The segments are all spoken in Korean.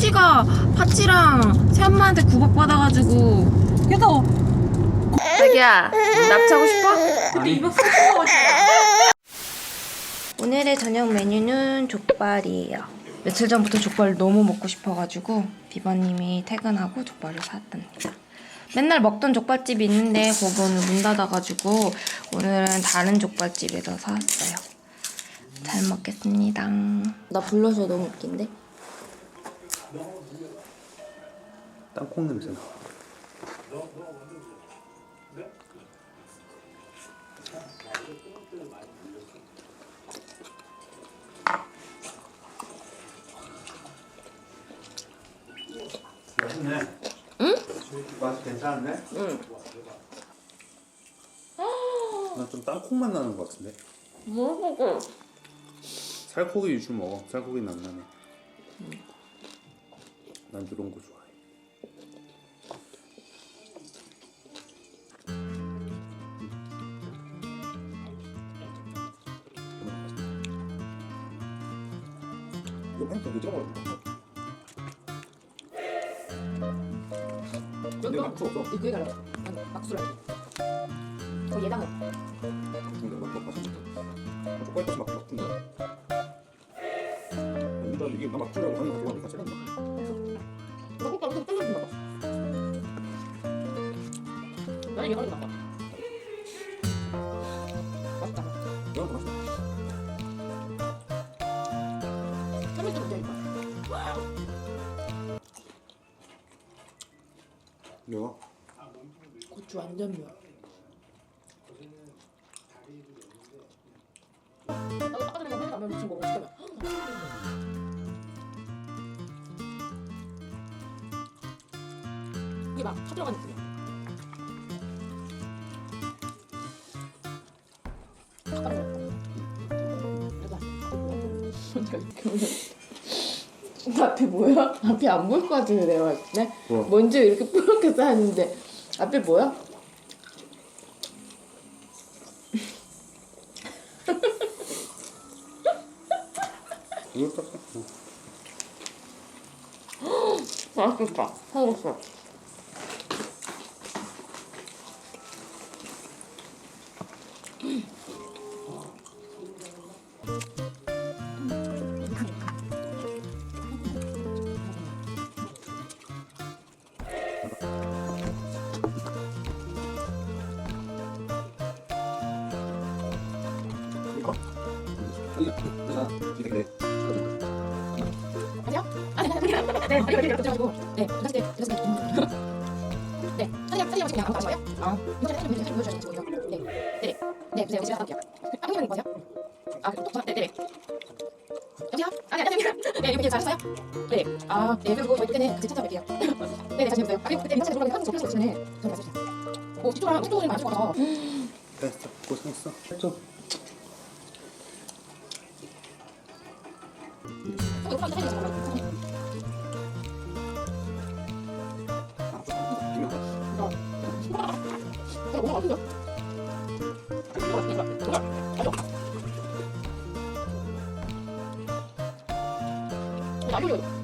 꽁지가 파치랑 새엄마한테 구박받아가지고 그래서 자기야 납치하고 싶어? 아니 오늘의 저녁 메뉴는 족발이에요. 며칠 전부터 족발을 너무 먹고 싶어가지고 비버님이 퇴근하고 족발을 사왔답니다. 맨날 먹던 족발집이 있는데 거기 오늘 문 닫아가지고 오늘은 다른 족발집에서 사왔어요. 잘 먹겠습니다. 나 불러서 너무 웃긴데? 땅콩 냄새 나 맛있네 응? 괜찮은데? 응. 난 좀 땅콩 맛 나는 것 같은데 뭐고? 살코기 위주 먹어 살코기 안 나네 난 이런 거 좋아해 이거 먹어 근데 막주 없어 그게 달라. 막수라. 어 얘랑은. 근데 막주 없어 막 일단 이게 나 막주라고 하는 거. 나는. 맛있다. 참을 좀 되니까. 매워 고추 완전 매워. 나도 아까 전에 회가 면 지금 먹고 싶다 이게 막 쳐들어간 느낌이야. 앞에 뭐야? 앞이 안 보일 것 같은데 내가 봤을 때 뭐? 먼지 이렇게 뿌옇게 쌓였는데 앞에 뭐야? 맛있겠다 사먹었어 아니 아니 네 아니 아니 그래가지고 네 다시 때 다시 때 네, 사진 사진 찍으면 안 가져와요? 아, 이거 사진 보여주셔야 보여주셔야 되거든요. 네, 네, 네, 보세요. 제가 할게요. 아, 형님 뭐세요? 아, 또 네, 네, 네. 여보세요? 아니, 아니, 아니. 네, 이거 잘했어요? 네, 아, 네, 그리고 저희 그때는 같이 찾아뵐게요. 네, 네, 다시 해보세요. 아, 그리고 그때 민차에 들어가는 한국 접해서 있으면 저희 말씀주세요. 뭐, 뒤쪽으로 뒤쪽으로 많이 죽어서. 됐어 고생했어 좀 안 올려.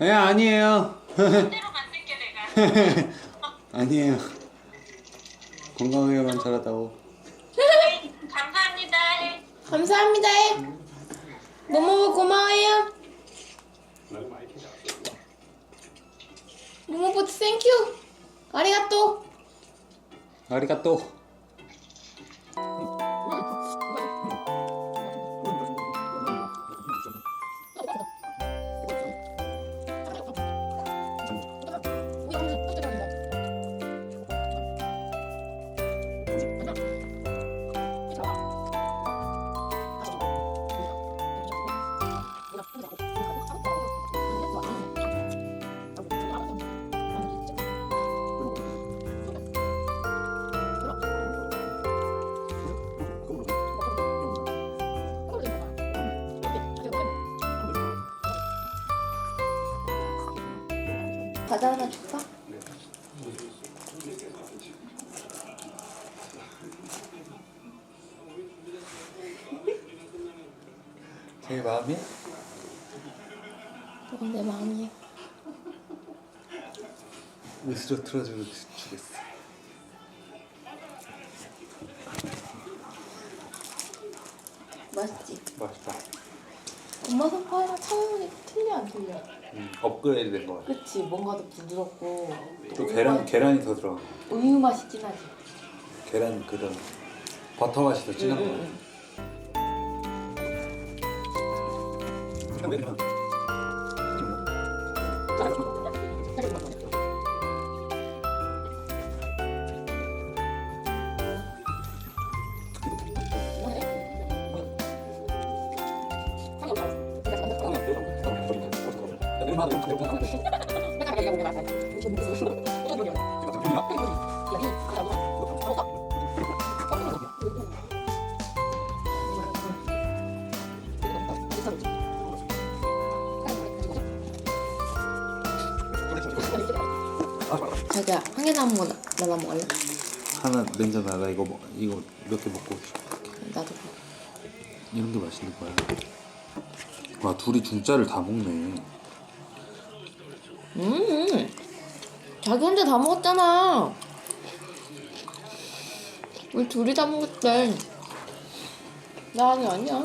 예 아니에요 그대로 만들게 내가. 아니에요 건강하게만 자라다오 감사합니다. 감사합니다. 모모부 고마워요. 모모부 땡큐. 아리가또. 아리가또 과자 하나 줄까? 제 마음이 그건 내 마음이야. 으스러 틀어주 엄마 선파이랑 차원이 틀려 안 틀려? 음, 업그레이드 된 거 같아. 그치 뭔가 더 부드럽고 또 계란 계란이 더 들어가. 우유 맛이 진하지? 계란 그런 버터 맛이 더 진한 거. 응, 자기야 황해나무 나- 나눠 먹을래? 하나 냉장 나가 이거 먹- 이거 몇 개 먹고. 나도 이런 게 맛있는 거야. 와 둘이 중짜를 다 먹네. 음 자기 혼자 다 먹었잖아 우리 둘이 다 먹었대 나 아니 아니야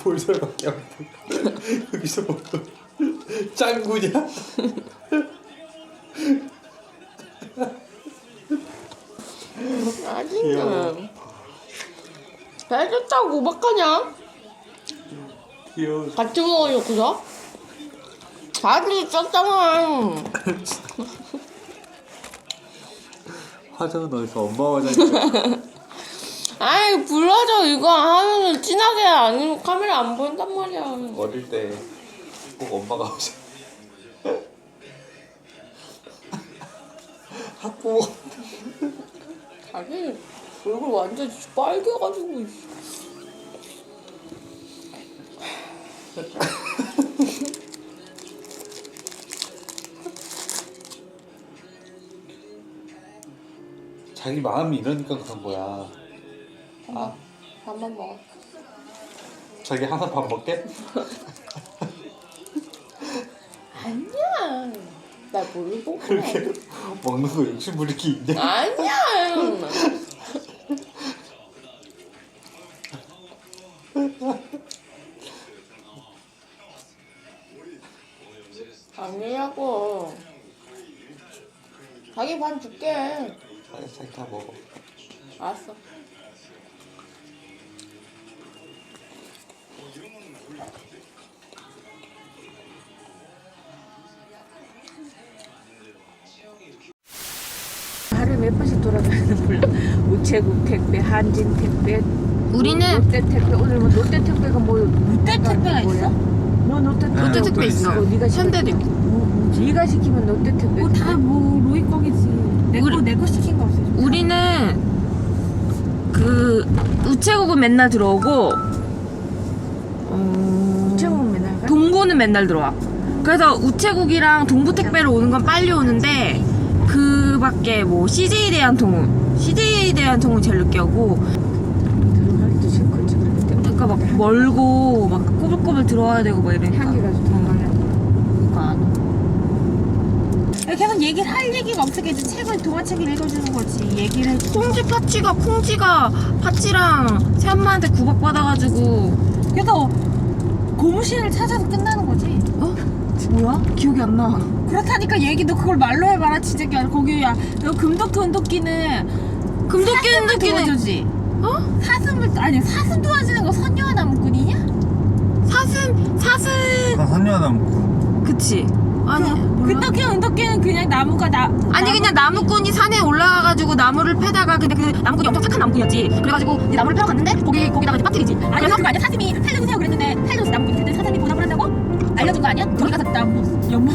볼살밖에 안 보여. 여기서 먹던 짱구냐? 잘 됐다고 막하냐? 귀여워. 같이 먹으려고서? 자기 쪘잖아 화장은 어디서 엄마 화장이야? 아이 불러줘 이거 하면은 진하게 아니면 카메라 안 보인단 말이야 어릴 때 꼭 엄마가 오셔. 학부모 자기 얼굴 완전 빨개가지고 자기 마음이 이러니까 그런 거야. 아 밥만 먹어. 자기 하나 밥 먹게? 아니야. 날 모르고. 그래 먹는 거 욕심 부리기 있냐? 아니야. 아니라고. 자기 반 줄게. 자기 자기 다 먹어. 알았어 우체국 택배, 한진 택배, 우리는 롯데 택배. 오늘 뭐 롯데 택배가 뭐 롯데 택배가 있어? 너 롯데 택배. 롯데 택배 있어 네가 현대도 있고 시키, 네가 시키면 롯데 택배. 뭐 다 뭐 로이 거겠지. 우리- 내거 내거 시킨 거 없어. 우리는 그 우체국은 맨날 들어오고 어... 우체국 맨날 가. 동고는 맨날 들어와. 그래서 우체국이랑 동부 택배로 오는 건 빨리 오는데 그 밖에 뭐 CJ 대한통운, CJ 대한통운 제일 늦게 오고 들어가기도 싫고 그렇기 때문에. 그러니까 막 멀고 막 꼬불꼬불 들어와야 되고 막 이러니까. 향기가 말이야. 그러니까. 계속 얘기를 할 얘기가 없으게 이제 책을 동화책을 읽어주는 거지. 얘기를 해주. 콩지 파치가 콩지가 파치랑 새엄마한테 구박받아가지고 그래서 고무신을 찾아서 끝나는 거지. 어? 뭐야? 기억이 안 나. 그렇다니까 얘기 너 그걸 말로 해봐라 진짜 거기 야. 너 금도끼 은도끼는 금도끼 은도끼는 도와주지. 어? 사슴을 아니 사슴 도와주는 거 선녀와 나무꾼이냐? 사슴 사슴 나 선녀 나무 그치 아니 은덕이 은덕이는 그냥 나무가 나 아니 그냥 나무꾼이 산에 올라가가지고 나무를 패다가 근데 그 나무꾼이 엄청 착한 나무꾼이었지 그래가지고 이제 나무를 패러 갔는데 거기 거기다가 이제 빠뜨리지 아니 그거 아니야 사슴이 살려주세요 그랬는데 살려주지 나무꾼이 그때 사슴이 보답을 한다고? 알려준 거 아니야? 거기 가서 나무 연못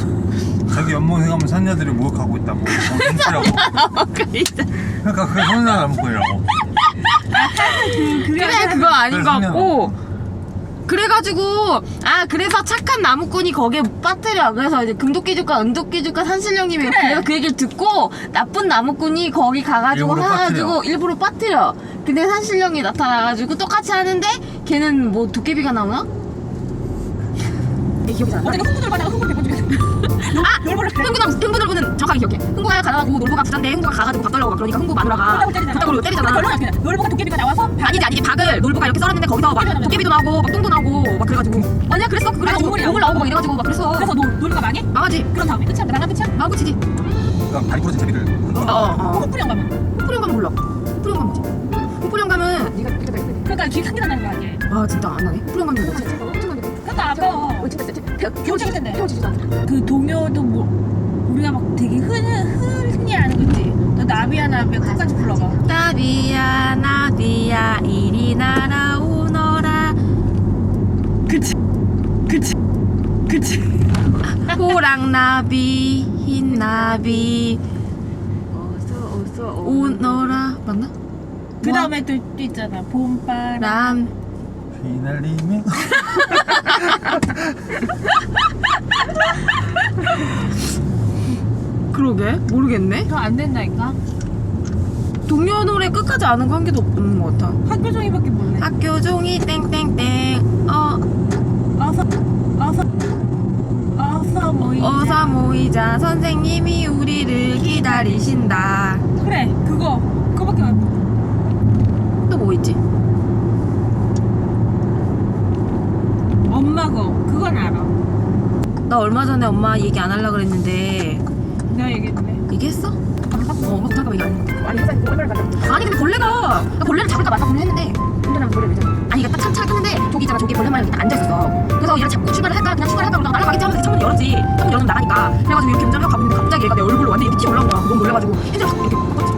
자기 연못에 가면 선녀들이 목욕하고 있다고. 훔치라고. 그러니까 그게 선녀나무꾼이라고. 그래 그거 아닌 그래, 것 선녀 같고. 그래가지고 아 그래서 착한 나무꾼이 거기에 빠뜨려. 그래서 이제 금도끼죽과 은도끼죽과 산신령님이 그래서 그 얘기를 듣고 나쁜 나무꾼이 거기 가가지고 일부러 해가지고 빠뜨려. 일부러 빠뜨려. 근데 산신령이 나타나가지고 똑같이 하는데 걔는 뭐 도깨비가 나오나? 내 기억이 잘안 나. 어제가 흥분을 받다가 흥분 대본 중에서 아! 흥부남, 흥부놀부는 정확하게 기억해. 흥부가 가다고 놀부가 부잔데 흥부가 가가지고 밥 달라고 막 그러니까 흥부 마누라가 부탁으로 때리잖아. 돼? 놀보가 도깨비가 나와서 아니지 아니지 박을 놀부가 이렇게 썰었는데 거기서 막 도깨비도 나오고 막 똥도 나오고 막 그래가지고 아니야 그랬어 그래서 동물이야. 동물 나오고 막 이래가지고 막 그랬어 그래서 놀, 놀보가 망해? 망하지 그런 다음에 끝이야? 나랑 끝이야? 망치지 그러니까 발이 부러진 제비를 어어 호프리 영감은 호프리 영감 몰라 호프리 영감 뭐지 호프리 영감은 그러니까 뒤에 큰게 난다는 거 아니야 아 진짜 안 나네 호프리 영감이 뭐지 그러니까 아까 헤 않아. 그 동요도 뭐 우리가 막 되게 흔히, 흔히 아는 거 있지. 너 나비야 나비야 끝까지 불러봐. 나비야 나비야 이리 날아오너라. 그치. 그치. 그치. 호랑 나비 흰 나비. 어서 어서 오너라. 맞나? 그 다음에 또, 또 있잖아. 봄바람 람 휘날리며 그러게. 모르겠네. 더안 된다니까? 동요 노래 끝까지 아는 거 한 개도 없는 것 같아. 학교 종이밖에 몰래 학교 종이 땡땡땡. 어. 어서 어서 어서 모이자. 어서 모이자. 선생님이 우리를 기다리신다. 그래 그거. 그거밖에 안 또 뭐 있지? 엄마 거 그건 알아 나 얼마 전에 엄마 얘기 안 하려고 그랬는데. 내가 얘기했는데. 얘기했어? 어 엄마 잠깐 얘기 안 했는데 아니 회사에 벌레를 가져 아니 근데 벌레가. 나 벌레를 잡을까 말까 고민했는데. 운전하면 벌레 왜잖아? 아니 이게 딱차 탔는데 저기 있잖아. 저기 벌레만 이렇게 앉아 있었어. 그래서 얘를 잡고 출발을 할까? 그냥 출발을 할까 그러다가 날아가겠지 하면서 창문 열었지. 창문 열면 나가니까. 그래가지고 이렇게 운전을 하고 가보는데 갑자기 얘가 내 얼굴로 완전 이렇게 튀어 올라온 거야. 너무 놀래가지고. 핸들을 확 이렇게 꺾었지.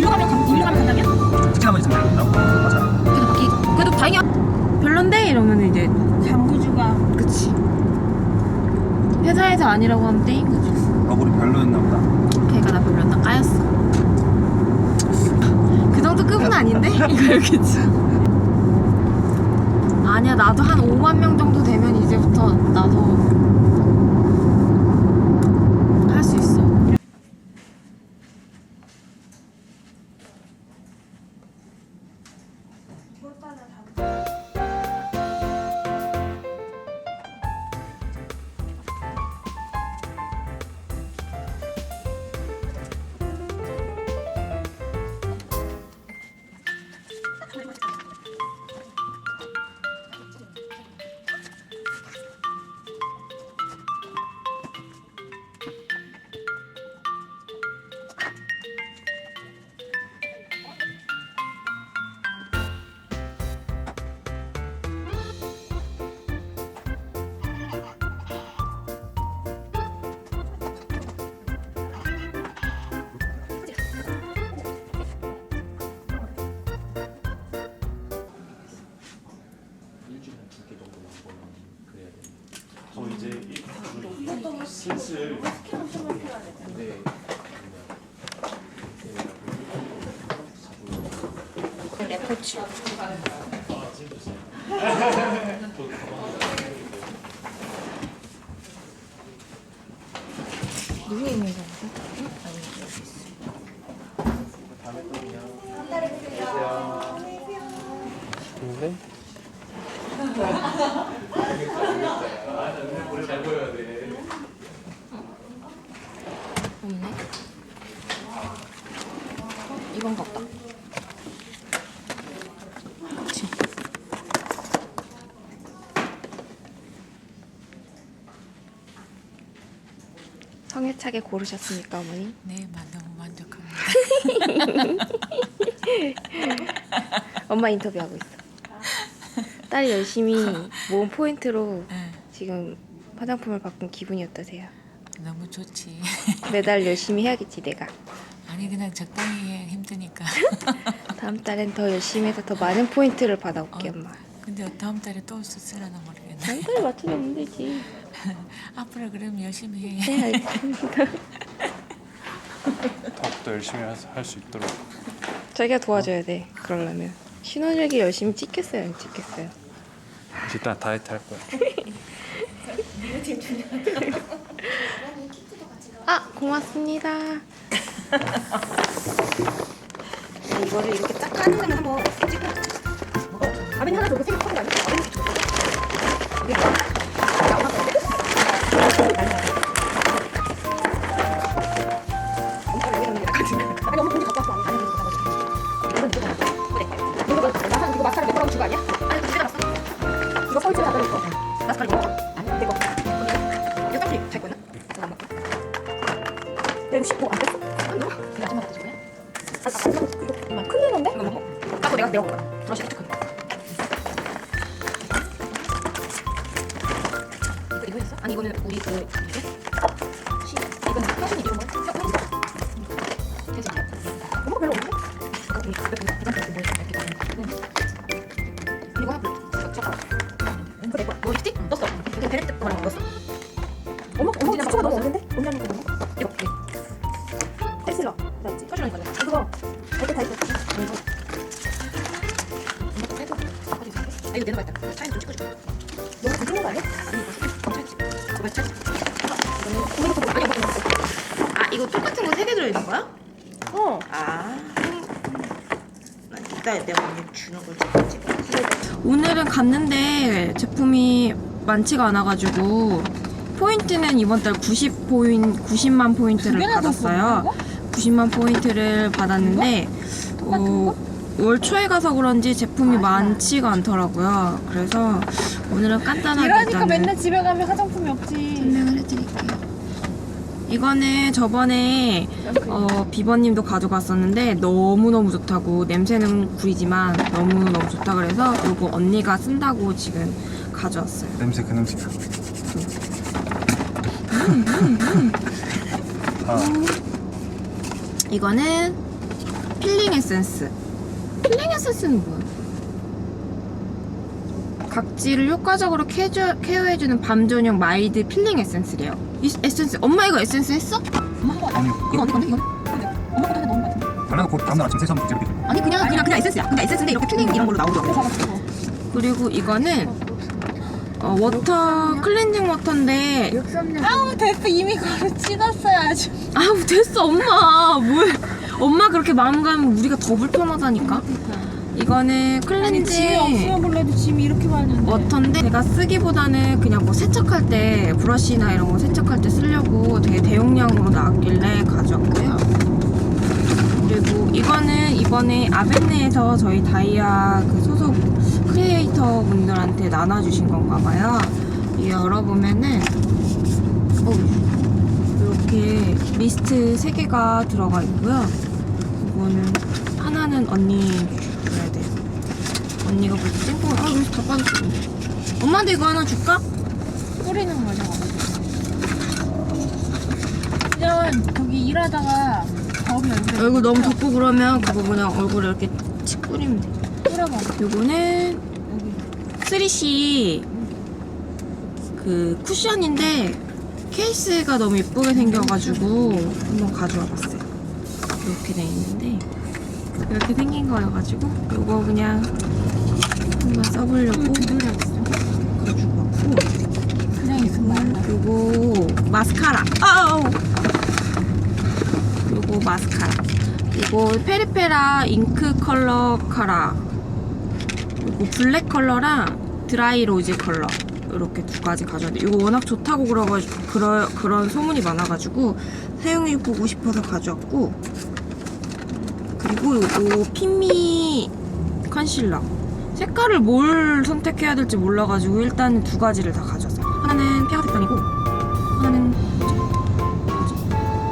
일로 가면 간- 일로 가면 간다면? 특히나만 있으면 된다고 맞아 그래도 바퀴 그래도 다행이야. 별론데? 이러면 이제 장구주가. 그치 회사에서 아니라고 하면 땡인 거지. 얼굴이 별로였나 보다. 걔가 나 별로였나 까였어. 그 정도 급은 아닌데? 그렇겠지 아니야 나도 한 5만 명 정도 되면 이제부터 나도 슬슬 네. 그래 고추 누구 있는 건데? 아니 여기 있어 다음에 또 안녕. 근데? 잘 보여야 돼. 없네 보다 그치 성애차게 고르셨습니까 어머니? 네, 만- 너무 만족합니다. 엄마 인터뷰하고 있어. 딸이 열심히 모은 포인트로 네, 지금 화장품을 바꾼 기분이 어떠세요? 너무 좋지. 매달 열심히 해야겠지 내가. 아니 그냥 적당히 해 힘드니까. 다음 달엔 더 열심히 해서 더 많은 포인트를 받아올게 엄마. 근데 다음 달에 또 쓸려나 모르겠네. 다음 달에 맞추면 되지. 앞으로 그럼 열심히 해. 네 알겠습니다. 더욱더 열심히 할 수 있도록 자기가 도와줘야 돼. 그러려면 신혼일기 열심히 찍겠어요 안 찍겠어요? 일단 다이어트 할 거야 아 고맙습니다. 이거를 이렇게 딱 까는 거는 한번 찍고. 아버님 하나 저거 세개 커버 아니야? 이게 뭐야? 나 엄마 거야. 엄마가 왜 이러는 거야? 아니 엄마 공지 갖고 왔어. 아니 이거 마사지 몇 번하고 준거 아니야? 아니. 이거 서울 집에 갖다 놓고. 마스카라 이거. 아니 내 까고 내 너무 잘 찍는 거 아니야? 이거 아 이거 똑같은 거 세 개 들어있는 거야? 어. 아. 이따 내가 언니 주는 걸 찍어. 오늘은 갔는데 제품이 많지가 않아가지고 포인트는 이번 달 90 포인 90만 포인트를 받았어요. 90만 포인트를 받았는데 어, 월 초에 가서 그런지 제품이 많지가 않더라고요. 그래서 오늘은 간단하게 이러니까 일단은 맨날 집에 가면 화장품이 없지. 설명을 해드릴게요. 이거는 저번에 어, 비버님도 가져갔었는데 너무너무 좋다고 냄새는 구리지만 너무너무 좋다 그래서 이거 언니가 쓴다고 지금 가져왔어요. 냄새 그 냄새 아 이거는 필링 에센스. 필링 에센스는 뭐야? 각질을 효과적으로 케어, 케어해주는 밤 저녁 마일드 필링 에센스래요. 이 에센스 엄마 이거 에센스 했어? 아니 이거 어디 건데 이거? 엄마 거다 너무 많아. 발라놓고 다음날 아침 세수하면 이렇게 아니 그냥 그냥 그냥 에센스야. 근데 에센스인데 이렇게 필링 이런 걸로 나오더라고. 그리고 이거는 어, 워터 클렌징 워터인데 아우 대표 이미 그거 찍었어야지. 아우 됐어 엄마 뭘 엄마 그렇게 마음 가면 우리가 더 불편하다니까. 이거는 아니 짐이 클렌징 없으면 몰라도 짐이 이렇게 많은데. 워터인데 제가 쓰기보다는 그냥 뭐 세척할 때 브러쉬나 이런 거 세척할 때 쓰려고 되게 대용량으로 나왔길래 가져왔고요. 그리고 이거는 이번에 아벤네에서 저희 다이아 그 소속 크리에이터 분들한테 나눠주신 건가 봐요. 이 열어보면은 어, 이렇게 미스트 3개가 들어가 있고요. 이거는 하나는 언니. 언니가 벌써 찐뽕을 아 여기서 다 빠졌어 엄마한테 이거 하나 줄까? 뿌리는 거죠. 그냥 거기 일하다가 거기 얼굴에 얼굴 너무 덥고 그러면 그거 그냥 얼굴에 이렇게 칙 뿌리면 돼 뿌려봐. 요거는 3C 그 쿠션인데 케이스가 너무 예쁘게 생겨가지고 한번 가져와 봤어요 이렇게 돼 있는데 이렇게 생긴 거여가지고 요거 그냥 한번 써보려고 가지고. 요거 마스카라. 아우. 요거 마스카라. 이거 페리페라 잉크 컬러 카라. 요거 블랙 컬러랑 드라이 로즈 컬러. 이렇게 두 가지 가져왔는데 이거 워낙 좋다고 그러가지고 그러, 그런 소문이 많아가지고 사용해 보고 싶어서 가져왔고 그리고 요거 핀미 컨실러 색깔을 뭘 선택해야 될지 몰라가지고 일단 두 가지를 다 가져왔어요. 하나는 폐가 색깔이고 하나는? 뭐지?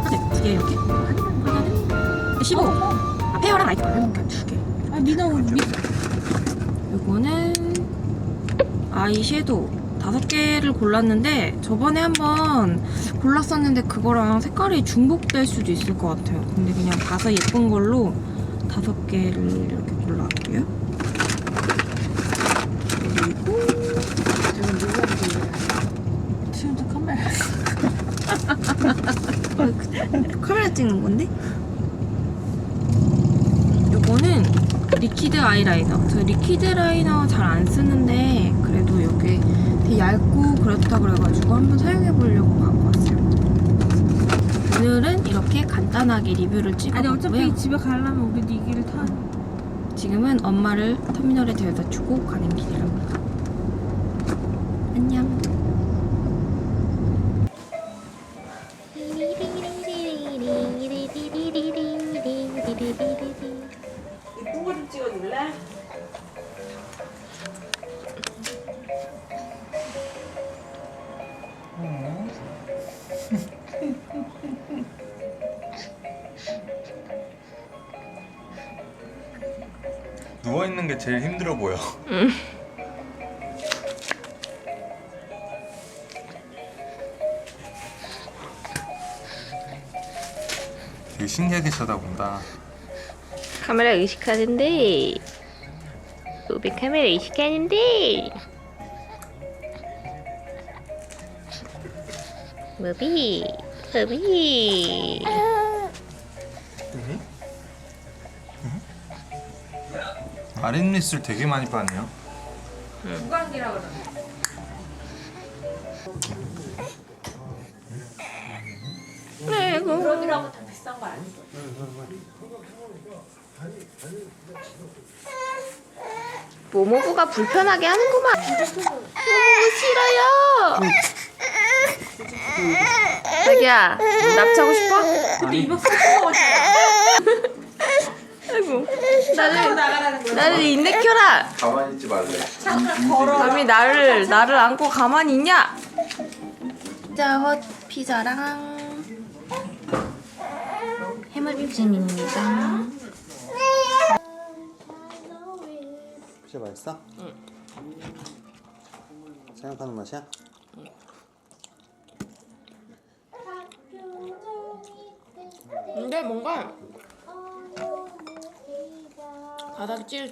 하나 두개 이렇게 하나는 15 아 페어랑 아이템 그러니까 두 개. 아옷 미. 요거는 아이 섀도우 다섯 개를 골랐는데 저번에 한번 골랐었는데 그거랑 색깔이 중복될 수도 있을 것 같아요. 근데 그냥 봐서 예쁜 걸로 다섯 개를 이렇게 골라왔고요. 그리고 저건 누가 보는 지금 저 카메라. 카메라 찍는 건데? 요거는 리퀴드 아이라이너. 저 리퀴드 라이너 잘 안 쓰는데 그래도 이게 되게 얇고 그렇다 그래가지고 한번 사용해 보려고 갖고 왔어요. 오늘은 이렇게 간단하게 리뷰를 아니 찍어봤고요. 어차피 집에 가려면 우리 이 길을 타. 지금은 엄마를 터미널에 데려다 주고 가는 길이랍니다. 안녕. 보여. 되게 신기하게 쳐다본다. 카메라 의식하는데 우리 카메라 의식하는데 무비 무비 아랫입술 되게 많이 빠네요. 모모부가 불편하게 하는구만. 모모부 싫어요. 자기야 납치하고 싶어? 아니 아이고 나를 나를 인내 켜라 가만히 있지 말래 감히 나를 나를 안고 가만히 있냐? 피자 헛 피자랑 해물찜입니다. 진짜 맛있어? 응 생각하는 맛이야? 근데 뭔가 바닥이 찌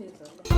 르죠. 맞